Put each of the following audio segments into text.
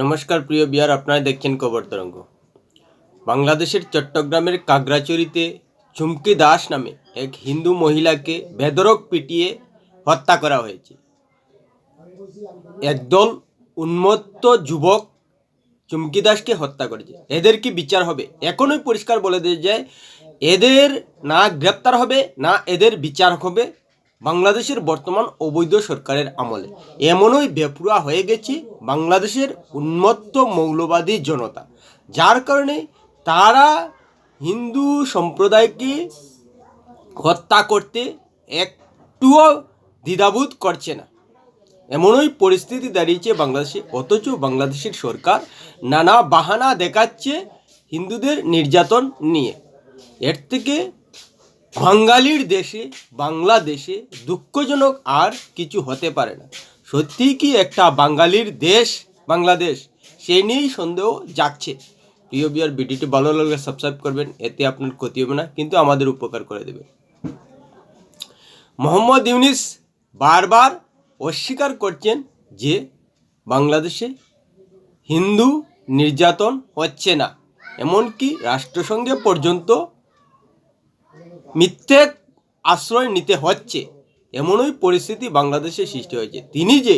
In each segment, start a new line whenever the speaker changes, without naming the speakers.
নমস্কার, প্রিয় বিয়ার, আপনারা দেখছেন খবর তরঙ্গ। বাংলাদেশের চট্টগ্রামের কাগড়াচড়িতে চুমকি দাস নামে এক হিন্দু মহিলাকে বেদরক পিটিয়ে হত্যা করা হয়েছে। একদল উন্মত্ত যুবক চুমকি দাসকে হত্যা করেছে। এদের কি বিচার হবে? এখনই পরিষ্কার বলে দিয়ে যায়, এদের না গ্রেপ্তার হবে, না এদের বিচার হবে। বাংলাদেশের বর্তমান অবৈধ সরকারের আমলে। এমনই বেপুরা হয়ে গেছে বাংলাদেশের উন্মত্ত মৌলবাদী জনতা। যার কারণে তারা হিন্দু সম্প্রদায়কে হত্যা করতে একটুও দ্বিধাবোধ করছে না। এমনই পরিস্থিতি দাঁড়িয়েছে বাংলাদেশে। অথচ বাংলাদেশের সরকার নানা বাহানা দেখাচ্ছে হিন্দুদের নির্যাতন নিয়ে। এর থেকে বাঙালির দেশে, বাংলাদেশে দুঃখজনক আর কিছু হতে পারে না। সত্যিই কি একটা বাঙালির দেশ, বাংলাদেশ? সে নিয়েই সন্দেহ যাচ্ছে প্রিয় বিয়ার ভিডিওটি ভালো লাগলে সাবস্ক্রাইব করবেন, এতে আপনার ক্ষতি হবে না, কিন্তু আমাদের উপকার করে দেবে। মোহাম্মদ ইউনিস বারবার অস্বীকার করছেন যে বাংলাদেশে হিন্দু নির্যাতন হচ্ছে না, এমনকি রাষ্ট্রসংঘে পর্যন্ত মিথ্যে আশ্রয় নিতে হচ্ছে। এমনই পরিস্থিতি বাংলাদেশে সৃষ্টি হয়েছে। তিনি যে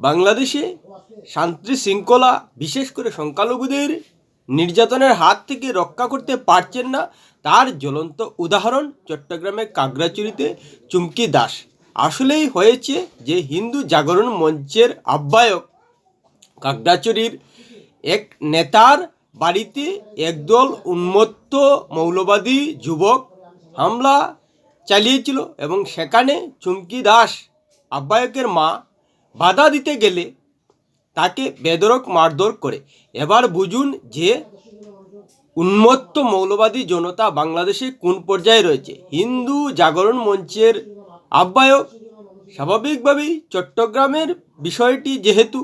বাংলাদেশে শান্তি শৃঙ্খলা, বিশেষ করে সংখ্যালঘুদের নির্যাতনের হাত থেকে রক্ষা করতে পারছেন না, তার জ্বলন্ত উদাহরণ চট্টগ্রামের কাগড়াচুরিতে চুমকি দাস। আসলেই হয়েছে যে হিন্দু জাগরণ মঞ্চের আহ্বায়ক কাগড়াচুরির এক নেতার বাড়িতে একদল উন্মত্ত মৌলবাদী যুবক হামলা চালিয়েছিল এবং সেখানে চুমকি দাস আহ্বায়কের মা বাধা দিতে গেলে তাকে বেদরক মারধর করে। এবার বুঝুন যে উন্মত্ত মৌলবাদী জনতা বাংলাদেশে কোন পর্যায়ে রয়েছে। হিন্দু জাগরণ মঞ্চের আহ্বায়ক স্বাভাবিকভাবেই চট্টগ্রামের বিষয়টি যেহেতু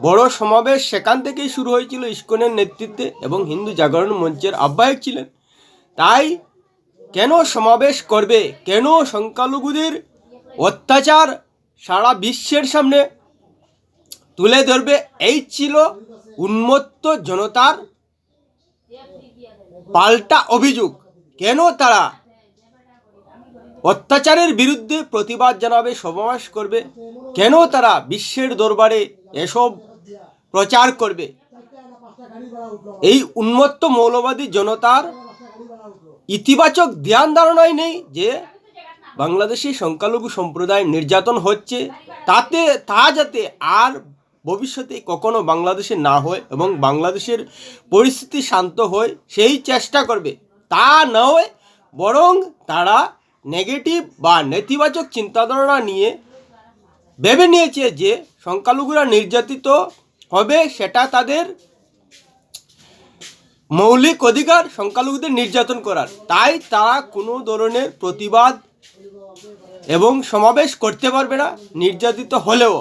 বড় সমাবেশ সেখান থেকেই শুরু হয়েছিল ইস্কনের নেতৃত্বে এবং হিন্দু জাগরণ মঞ্চের আহ্বায়ক ছিলেন। তাই কেন সমাবেশ করবে? কেন সংখ্যালঘুদের অত্যাচার সারা বিশ্বের সামনে তুলে ধরবে? এই ছিল উন্মত্ত জনতার পাল্টা অভিযোগ। কেন তারা অত্যাচারের বিরুদ্ধে প্রতিবাদ জানাবে, সমাবেশ করবে? কেন তারা বিশ্বের দরবারে এসব প্রচার করবে? এই উন্মত্ত মৌলবাদী জনতার ইতিবাচক ধ্যান ধারণাই নেই যে বাংলাদেশি সংখ্যালঘু সম্প্রদায় নির্যাতন হচ্ছে। তাতে, তা যাতে আর ভবিষ্যতে কখনো বাংলাদেশে না হয় এবং বাংলাদেশের পরিস্থিতি শান্ত হয়, সেই চেষ্টা করবে। তা নয় বরং তারা নেগেটিভ বা নেতিবাচক চিন্তাধারণা নিয়ে ভেবে নিয়েছে যে সংখ্যালঘুরা নির্যাতিত হবে, সেটা তাদের মৌলিক অধিকার সংখ্যালঘুদের নির্যাতন করার। তাই তারা কোনো ধরনের প্রতিবাদ এবং সমাবেশ করতে পারবে না। নির্যাতিত হলেও,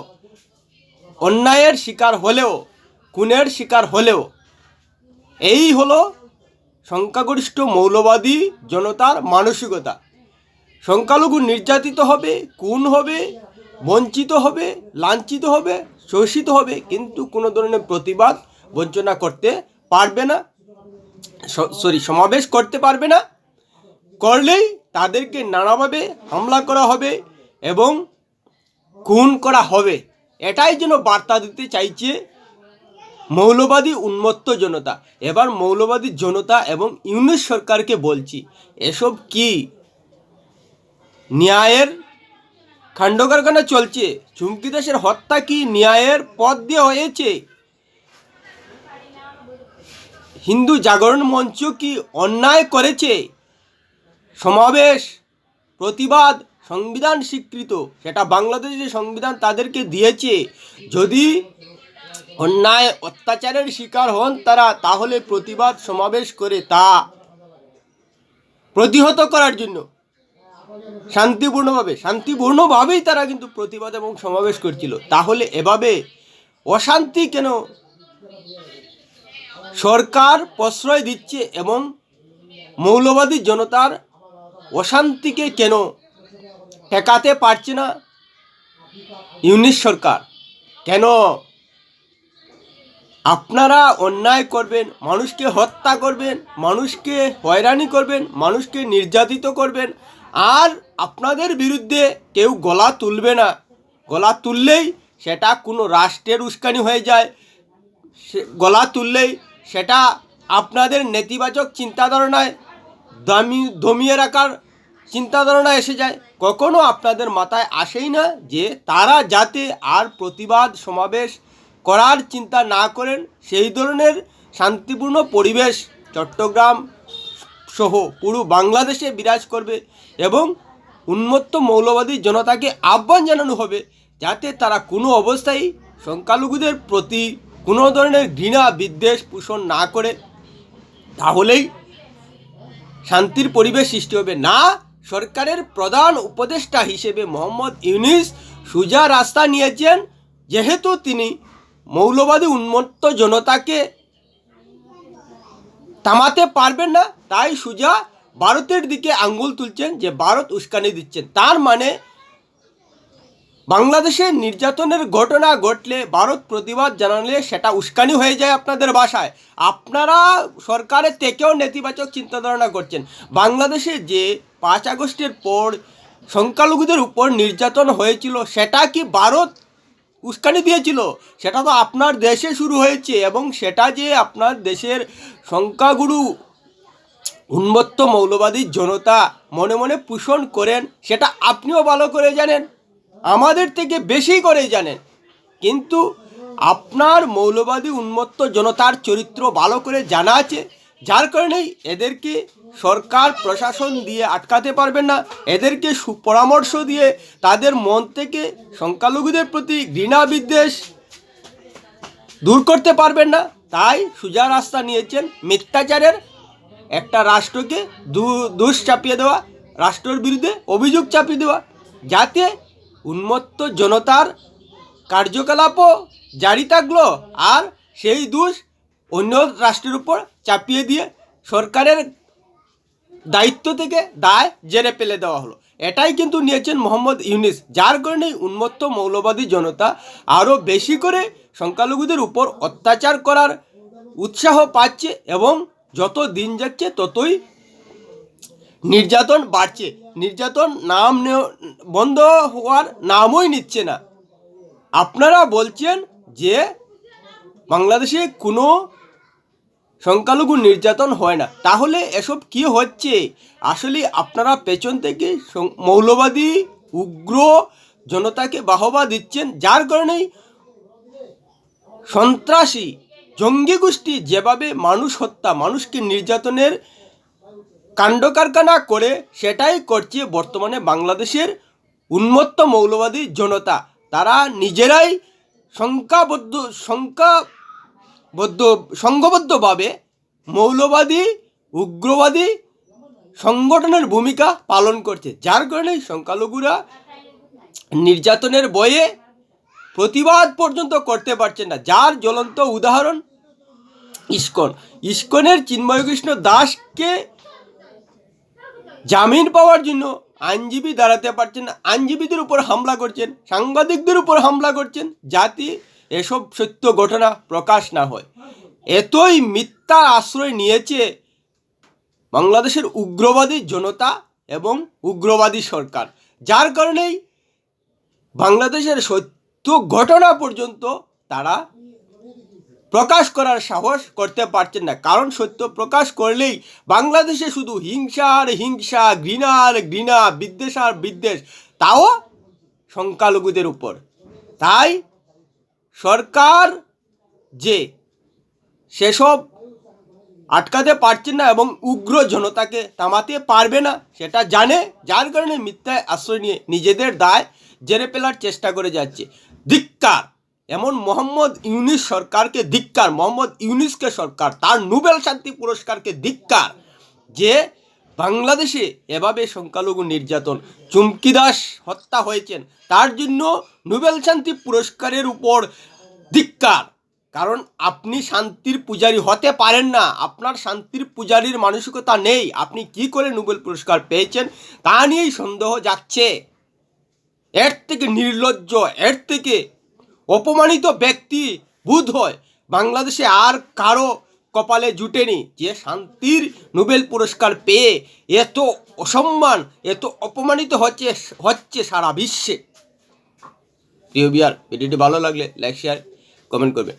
অন্যায়ের শিকার হলেও, খুনের শিকার হলেও। এই হলো সংখ্যাগরিষ্ঠ মৌলবাদী জনতার মানসিকতা। সংখ্যালঘু নির্যাতিত হবে, খুন হবে, বঞ্চিত হবে, লাঞ্ছিত হবে, শোষিত হবে, কিন্তু কোনো ধরনের প্রতিবাদ, বঞ্চনা করতে পারবে না। সরি সমাবেশ করতে পারবে না। করলেই তাদেরকে নানাভাবে হামলা করা হবে এবং খুন করা হবে। এটাই যেন বার্তা দিতে চাইছে মৌলবাদী উন্মত্ত জনতা। এবার মৌলবাদী জনতা এবং ইউনিট সরকারকে বলছি, এসব কি ন্যায়ের কাণ্ডকারখানা চলছে? চুমকি দাসের হত্যা কি ন্যায়ের পথ দিয়ে হয়েছে? হিন্দু জাগরণ মঞ্চ কি অন্যায় করেছে? সমাবেশ, প্রতিবাদ, সংবিধান স্বীকৃত, সেটা বাংলাদেশের সংবিধান তাদেরকে দিয়েছে। যদি অন্যায়, অত্যাচারের শিকার হন তারা, তাহলে প্রতিবাদ সমাবেশ করে তা প্রতিহত করার জন্য। শান্তিপূর্ণভাবে, শান্তিপূর্ণভাবেই তারা কিন্তু প্রতিবাদ এবং সমাবেশ করছিল। তাহলে এভাবে অশান্তি কেন সরকার প্রশ্রয় দিচ্ছে এবং মৌলবাদী জনতার অশান্তিকে কেন ঠেকাতে পারছে না ইউনিশ সরকার? কেন আপনারা অন্যায় করবেন, মানুষকে হত্যা করবেন, মানুষকে হয়রানি করবেন, মানুষকে নির্যাতিত করবেন, আর আপনাদের বিরুদ্ধে কেউ গলা তুলবে না। গলা তুললেই সেটা কোনো রাষ্ট্রের উস্কানি হয়ে যায়। গলা তুললেই সেটা আপনাদের নেতিবাচক চিন্তাধারণায় দামি দমিয়ে রাখার চিন্তাধারণা এসে যায়। কখনো আপনাদের মাথায় আসেই না যে তারা যাতে আর প্রতিবাদ সমাবেশ করার চিন্তা না করেন, সেই ধরনের শান্তিপূর্ণ পরিবেশ চট্টগ্রাম সহ পুরো বাংলাদেশে বিরাজ করবে এবং উন্মত্ত মৌলবাদী জনতাকে আহ্বান জানানো হবে, যাতে তারা কোনো অবস্থায় সংখ্যালঘুদের প্রতি কোনো ধরনের ঘৃণা, বিদ্বেষ পোষণ না করে তাহলেই শান্তির পরিবেশ সৃষ্টি হবে। না, সরকারের প্রধান উপদেষ্টা হিসেবে মোহাম্মদ ইউনিস সুজা রাস্তা নিয়েছেন, যেহেতু তিনি মৌলবাদী উন্মত্ত জনতাকে থামাতে পারবেন না, তাই সুজা ভারতের দিকে আঙ্গুল তুলছেন যে ভারত উস্কানি দিচ্ছেন তার মানে বাংলাদেশে নির্যাতনের ঘটনা ঘটলে ভারত প্রতিবাদ জানালে সেটা উস্কানি হয়ে যায় আপনাদের বাসায়। আপনারা সরকারের থেকেও নেতিবাচক চিন্তাধারণা করছেন। বাংলাদেশে যে পাঁচ আগস্টের পর সংখ্যালঘুদের উপর নির্যাতন হয়েছিল, সেটা কি ভারত উস্কানি দিয়েছিল? সেটা তো আপনার দেশে শুরু হয়েছে এবং সেটা যে আপনার দেশের সংখ্যাগুরু উন্মত্ত মৌলবাদী জনতা মনে মনে পোষণ করেন, সেটা আপনিও ভালো করে জানেন। আমাদের থেকে বেশি করে জানেন। কিন্তু আপনার মৌলবাদী উন্মত্ত জনতার চরিত্র ভালো করে জানা আছে, যার কারণেই এদেরকে সরকার, প্রশাসন দিয়ে আটকাতে পারবেন না। এদেরকে সুপরামর্শ দিয়ে তাদের মন থেকে সংখ্যালঘুদের প্রতি ঘৃণা বিদ্বেষ দূর করতে পারবেন না। তাই সোজা রাস্তা নিয়েছেন মিথ্যাচারের একটা রাষ্ট্রকে দু, দোষ চাপিয়ে দেওয়া, রাষ্ট্রের বিরুদ্ধে অভিযোগ চাপিয়ে দেওয়া, যাতে উন্মত্ত জনতার কার্যকলাপও জারি থাকল আর সেই দোষ অন্য রাষ্ট্রের উপর চাপিয়ে দিয়ে সরকারের দায়িত্ব থেকে দায় জেরে ফেলে দেওয়া হলো। এটাই কিন্তু নিয়েছেন মোহাম্মদ ইউনিস, যার কারণে উন্মত্ত মৌলবাদী জনতা আরও বেশি করে সংখ্যালঘুদের উপর অত্যাচার করার উৎসাহ পাচ্ছে এবং যত দিন যাচ্ছে ততই নির্যাতন বাড়ছে। নির্যাতন নাম বন্ধ হওয়ার নামই নিচ্ছে না। আপনারা বলছেন যে বাংলাদেশে কোনো সংখ্যালঘু নির্যাতন হয় না। তাহলে এসব কি হচ্ছে? আসলে আপনারা পেছন থেকে মৌলবাদী, উগ্র জনতাকে বাহবা দিচ্ছেন, যার কারণেই সন্ত্রাসী, জঙ্গি গোষ্ঠী যেভাবে মানুষ হত্যা, মানুষকে নির্যাতনের কাণ্ড কারখানা করে সেটাই করছে বর্তমানে বাংলাদেশের উন্মত্ত মৌলবাদী জনতা। তারা নিজেরাই সংখ্যাবদ্ধ সংখ্যাবদ্ধ, সংঘবদ্ধভাবে মৌলবাদী, উগ্রবাদী সংগঠনের ভূমিকা পালন করছে। যার কারণে সংখ্যালঘুরা নির্যাতনের বয়ে প্রতিবাদ পর্যন্ত করতে পারছেন না। যার জ্বলন্ত উদাহরণ ইস্কন। ইস্কনের চিন্ময় কৃষ্ণ দাসকে জামিন পাওয়ার জন্য আইনজীবী দাঁড়াতে পারছেন না। আইনজীবীদের উপর হামলা করছেন, সাংবাদিকদের উপর হামলা করছেন যাতে এসব সত্য ঘটনা প্রকাশ না হয়। এতই মিথ্যা আশ্রয় নিয়েছে বাংলাদেশের উগ্রবাদী জনতা এবং উগ্রবাদী সরকার। যার কারণেই বাংলাদেশের সত্য ঘটনা পর্যন্ত তারা প্রকাশ করার সাহস করতে পারছেন না। কারণ সত্য প্রকাশ করলেই বাংলাদেশে শুধু হিংসা আর হিংসা, ঘৃণা আর ঘৃণা, বিদ্বেষ আর বিদ্বেষ, তাও সংখ্যালঘুদের উপর। তাই সরকার যে সেসব আটকাতে পারছেন না এবং উগ্র জনতাকে থামাতে পারবে না, সেটা জানে, যার কারণে মিথ্যায় আশ্রয় নিয়ে নিজেদের দায় জেরে ফেলার চেষ্টা করে যাচ্ছে। ধিক্কার। এমন মোহাম্মদ ইউনিস সরকারকে ধিক্কার, মোহাম্মদ ইউনিসকে সরকার, তার নোবেল শান্তি পুরস্কারকে ধিক্কার যে বাংলাদেশে এভাবে সংখ্যালঘু নির্যাতন, চুমকি দাস হত্যা হয়েছেন, তার জন্য নোবেল শান্তি পুরস্কারের উপর ধিক্কার। কারণ আপনি শান্তির পূজারী হতে পারেন না, আপনার শান্তির পূজারীর মানসিকতা নেই, আপনি কি করে নোবেল পুরস্কার পেয়েছেন তা নিয়েই সন্দেহ যাচ্ছে। এর থেকে নির্লজ্জ, এর থেকে অপমানিত ব্যক্তি বুধ হয় বাংলাদেশে আর কারও কপালে জুটেনি যে শান্তির নোবেল পুরস্কার পেয়ে এত অসম্মান, এত অপমানিত হচ্ছে হচ্ছে সারা বিশ্বে। প্রিয় বিয়ার ভিডিওটি ভালো লাগলে লাইক শেয়ার কমেন্ট করবে।